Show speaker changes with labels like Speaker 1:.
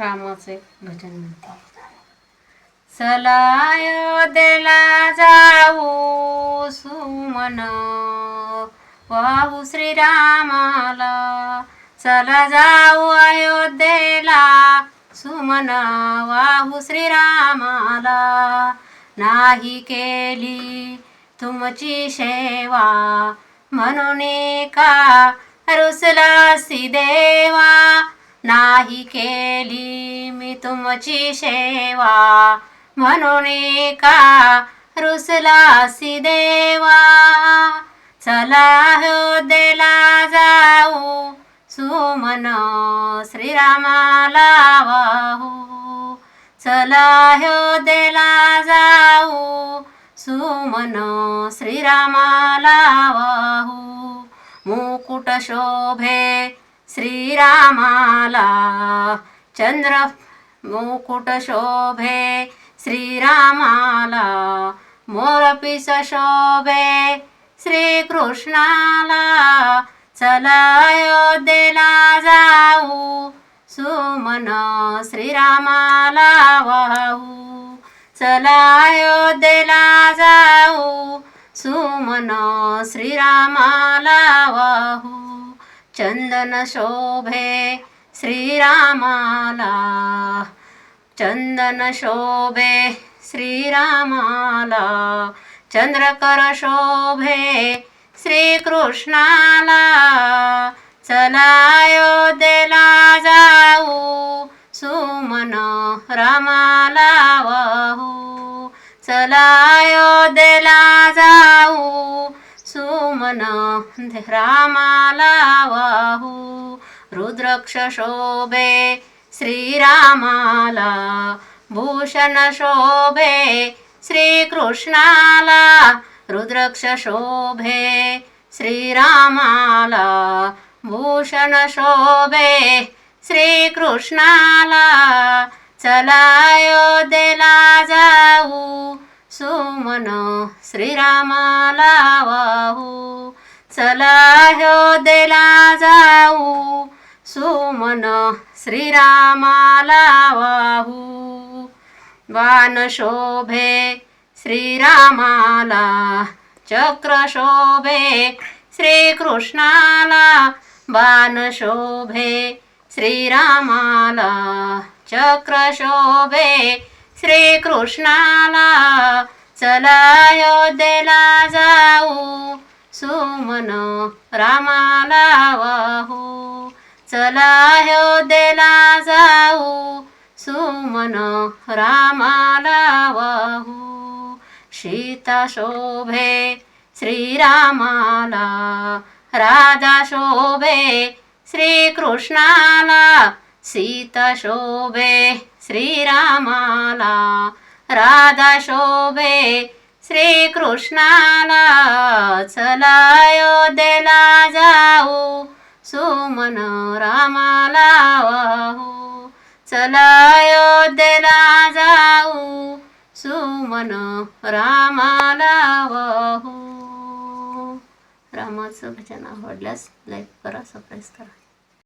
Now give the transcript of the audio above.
Speaker 1: रामाचे भजन म्हणते चला अयोध्येला जाऊ सुमन. वाहू श्रीरामाला. चला जाऊ अयोध्येला सुमन. वाहू श्रीरामाला. नाही केली तुमची सेवा. म्हणून का रुसलासी देवा नाही केली मी तुमची सेवा. म्हणून का रुसलासी देवा. चला देला जाऊ. सुमन श्रीरामाला वाहू. चला देला जाऊ. सुमन श्रीरामाला वाहू. मुकुट शोभे श्रीरामाला. चंद्र मुकुट शोभे श्रीरामाला. मोरपिस शोभे श्रीकृष्णाला. चला अयोध्येला जाऊ. सुमन श्रीरामाला वाहू. चला अयोध्येला जाऊ. सुमन श्रीरामाला वाहू. चंदन शोभे श्रीरामाला. चंदन शोभे श्रीरामाला. चंद्रकर शोभे श्रीकृष्णाला. चलायो देला जाऊ सुमन रामाला वाहू. चलायो देला जाऊ सुमन रामाला वाहू रुद्रक्ष शोभे श्रीरामाला। भूषण शोभे श्रीकृष्णाला। रुद्रक्ष शोभे श्रीरामाला। भूषण शोभे श्रीकृष्णाला। चलायो देला जाऊ। सुमन श्रीरामाला वाहू चला देला जाऊ. सुमन श्रीरामाला वाहू. वान शोभे श्रीरामाला चक्र शोभे श्रीकृष्णाला बाण शोभे श्रीरामाला चक्र शोभे श्रीकृष्णाला. चला दिला जाऊ. सुमन रामाला वाहू. चला देला जाऊ. सुमन रामाला वाहू. सीता शोभे श्रीरामाला. राधा शोभे श्रीकृष्णाला. सीता शोभे श्रीरामाला. राधा शोभे श्रीकृष्णाला चला अयोध्येला जाऊ सुमन रामाला वाहू चला अयोध्येला जाऊ सुमन रामाला वाहू रामाचं भजन आवडल्यास लाईक करा सबस्क्राईब करा.